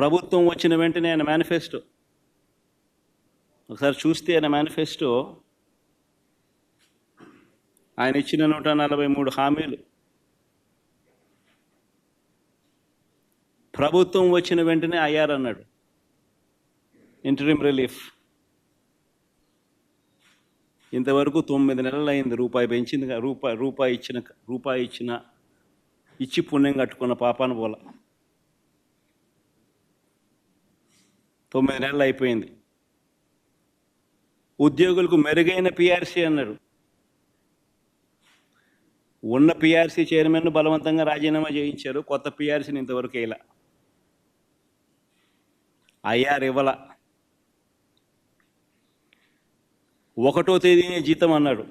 ప్రభుత్వం వచ్చిన వెంటనే ఆయన మేనిఫెస్టో. ఒకసారి చూస్తే ఆయన మేనిఫెస్టో ఆయన ఇచ్చిన నూట నలభై మూడు హామీలు. ప్రభుత్వం వచ్చిన వెంటనే అయ్యారన్నాడు ఇంటరిమ్ రిలీఫ్. ఇంతవరకు తొమ్మిది నెలలు అయింది రూపాయి పెంచింది రూపాయి రూపాయి ఇచ్చిన రూపాయి ఇచ్చిన ఇచ్చి పుణ్యం కట్టుకున్న పాపాను పోలా. తొమ్మిది నెలలు అయిపోయింది. ఉద్యోగులకు మెరుగైన పిఆర్సీ అన్నాడు ఉన్న పిఆర్సీ చైర్మన్ను బలవంతంగా రాజీనామా చేయించారు. కొత్త పిఆర్సీని ఇంతవరకు ఇలా ఐఆర్ ఇవ్వల. ఒకటో తేదీనే జీతం అన్నాడు.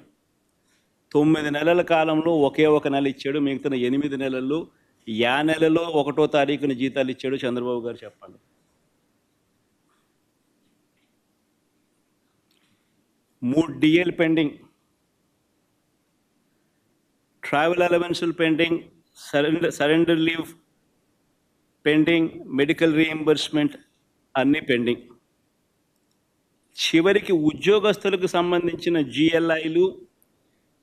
తొమ్మిది నెలల కాలంలో ఒకే ఒక నెల ఇచ్చాడు. మిగతా ఎనిమిది నెలల్లో యా నెలలో ఒకటో తారీఖున జీతాలు ఇచ్చాడు చంద్రబాబు గారు చెప్పండి. మూడు DL pending travel అలవెన్సులు pending surrender surrender leave pending medical reimbursement అన్నీ పెండింగ్ చివరికి ఉద్యోగస్తులకు సంబంధించిన జిఎల్ఐలు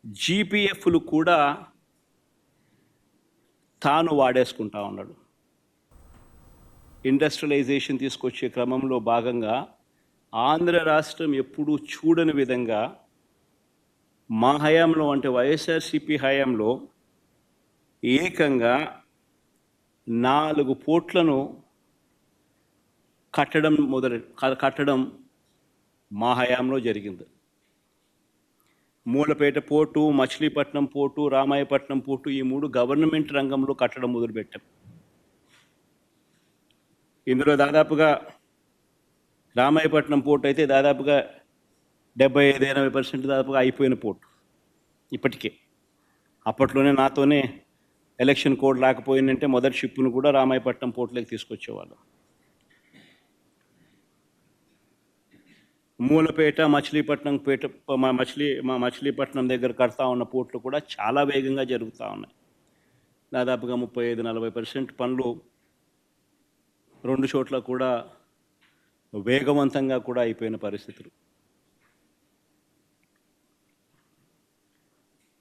జీపీఎఫ్లు కూడా తాను వాడేసుకుంటా ఉన్నాడు. ఇండస్ట్రియలైజేషన్ తీసుకొచ్చే క్రమంలో భాగంగా ఆంధ్ర రాష్ట్రం ఎప్పుడూ చూడని విధంగా మా హయాంలో అంటే వైఎస్ఆర్సిపి హయాంలో ఏకంగా నాలుగు పోట్లను కట్టడం మొదలు కట్టడం మా హయాంలో జరిగింది. Mulapeta port Machilipatnam port Ramayapatnam port ఈ మూడు గవర్నమెంట్ రంగంలో కట్టడం మొదలుపెట్టాం. ఇందులో దాదాపుగా రామాయపట్నం పోర్టు అయితే దాదాపుగా డెబ్బై ఐదు ఎనభై పర్సెంట్ దాదాపుగా అయిపోయిన పోర్టు ఇప్పటికే. అప్పట్లోనే నాతోనే ఎలక్షన్ కోడ్ లేకపోయిందంటే మొదటి షిప్ను కూడా రామాయపట్నం పోర్టులోకి తీసుకొచ్చేవాళ్ళం. మూలపేట మచిలీపట్నం పేట మా మచిలీ మా మచిలీపట్నం దగ్గర కడతా ఉన్న పోర్ట్లు కూడా చాలా వేగంగా జరుగుతూ ఉన్నాయి. దాదాపుగా ముప్పై ఐదు నలభై పర్సెంట్ పనులు రెండు చోట్ల కూడా వేగవంతంగా కూడా అయిపోయిన పరిస్థితులు.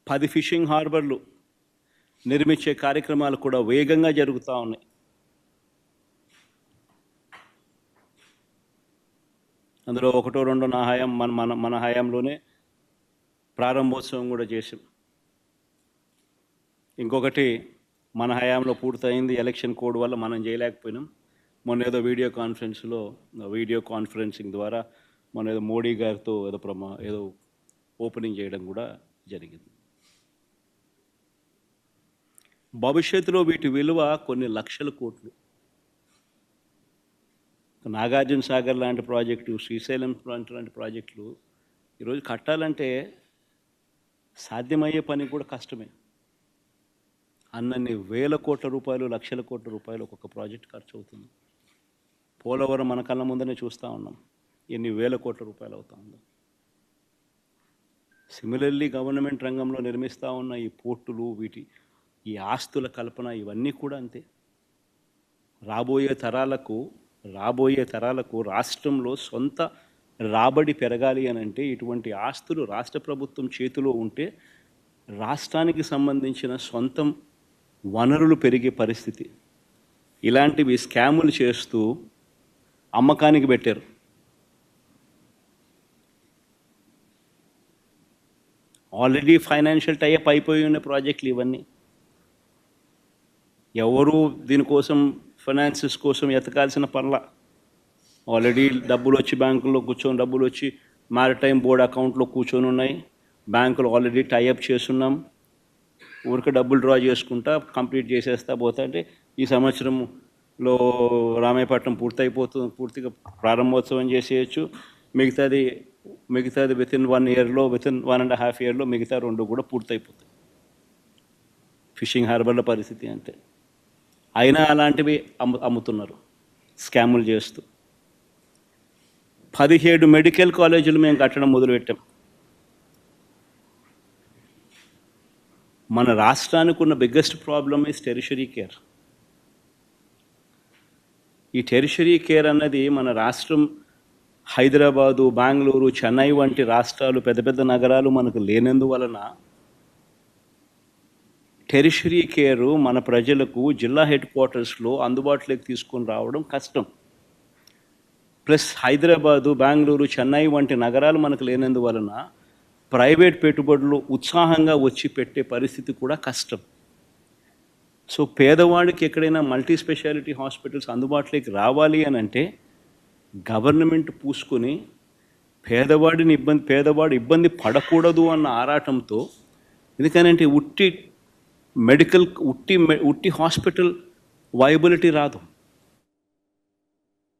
పది ఫిషింగ్ హార్బర్లు నిర్మించే కార్యక్రమాలు కూడా వేగంగా జరుగుతూ ఉన్నాయి. అందులో ఒకటో రెండో నా హయాం మన మన మన హయాంలోనే ప్రారంభోత్సవం కూడా చేసాం ఇంకొకటి మన హయాంలో పూర్తయింది ఎలక్షన్ కోడ్ వల్ల మనం చేయలేకపోయినాం. మొన్న ఏదో వీడియో కాన్ఫరెన్స్లో వీడియో కాన్ఫరెన్సింగ్ ద్వారా మొన్న ఏదో మోడీ గారితో ఏదో ప్రమా ఏదో ఓపెనింగ్ చేయడం కూడా జరిగింది. భవిష్యత్తులో వీటి విలువ కొన్ని లక్షల కోట్లు. నాగార్జున సాగర్ లాంటి ప్రాజెక్టు శ్రీశైలం లాంటి లాంటి ప్రాజెక్టులు ఈరోజు కట్టాలంటే సాధ్యమయ్యే పని కూడా కష్టమే. అన్నన్ని వేల కోట్ల రూపాయలు లక్షల కోట్ల రూపాయలు ఒక్కొక్క ప్రాజెక్ట్ ఖర్చు అవుతుంది పోలవరం మన కళ్ళ ముందనే చూస్తూ ఉన్నాం. ఎన్ని వేల కోట్ల రూపాయలు అవుతా ఉందో. సిమిలర్లీ గవర్నమెంట్ రంగంలో నిర్మిస్తూ ఉన్న ఈ పోర్టులు వీటి ఈ ఆస్తుల కల్పన ఇవన్నీ కూడా అంతే. రాబోయే తరాలకు రాబోయే తరాలకు రాష్ట్రంలో సొంత రాబడి పెరగాలి అని అంటే ఇటువంటి ఆస్తులు రాష్ట్ర ప్రభుత్వం చేతిలో ఉంటే రాష్ట్రానికి సంబంధించిన సొంతం వనరులు పెరిగే పరిస్థితి. ఇలాంటివి స్కాములు చేస్తూ అమ్మకానికి పెట్టారు. ఆల్రెడీ ఫైనాన్షియల్ టైప్ అయిపోయి ఉన్న ప్రాజెక్టులు ఇవన్నీ. ఎవరు దీనికోసం ఫైనాన్సెస్ కోసం ఎతకాల్సిన పనుల? ఆల్రెడీ డబ్బులు వచ్చి బ్యాంకుల్లో కూర్చొని డబ్బులు వచ్చి మ్యారిటైమ్ బోర్డ్ అకౌంట్లో కూర్చొని ఉన్నాయి. బ్యాంకులు ఆల్రెడీ టైఅప్ చేస్తున్నాం. ఊరికి డబ్బులు డ్రా చేసుకుంటా కంప్లీట్ చేసేస్తా పోతా అంటే ఈ లో రామాయపట్నం పూర్తయిపోతుంది పూర్తిగా ప్రారంభోత్సవం చేసేయచ్చు. మిగతాది మిగతాది విత్ ఇన్ వన్ ఇయర్లో within one and half ఇయర్లో మిగతా రెండు కూడా పూర్తయిపోతాయి. ఫిషింగ్ హార్బర్ల పరిస్థితి అంతే. అయినా అలాంటివి అమ్ము అమ్ముతున్నారు. స్కాములు చేస్తూ. పదిహేడు మెడికల్ కాలేజీలు మేము కట్టడం మొదలుపెట్టాం. మన రాష్ట్రానికి ఉన్న biggest problem is tertiary care ఈ టెరిషరీ కేర్ అన్నది మన రాష్ట్రం హైదరాబాదు బెంగళూరు చెన్నై వంటి రాష్ట్రాలు పెద్ద పెద్ద నగరాలు మనకు లేనందువలన టెరిషరీ కేరు మన ప్రజలకు జిల్లా హెడ్ క్వార్టర్స్లో అందుబాటులోకి తీసుకొని రావడం కష్టం. ప్లస్ హైదరాబాదు బెంగళూరు చెన్నై వంటి నగరాలు మనకు లేనందువలన ప్రైవేట్ పెట్టుబడులు ఉత్సాహంగా వచ్చి పెట్టే పరిస్థితి కూడా కష్టం. సో పేదవాడికి ఎక్కడైనా మల్టీ స్పెషాలిటీ హాస్పిటల్స్ అందుబాటులోకి రావాలి అని అంటే గవర్నమెంట్ పూసుకొని పేదవాడిని ఇబ్బంది పేదవాడు ఇబ్బంది పడకూడదు అన్న ఆరాటంతో ఎందుకనంటే ఉట్టి మెడికల్ ఉట్టి మె- ఉట్టి హాస్పిటల్ వయబిలిటీ రాదు.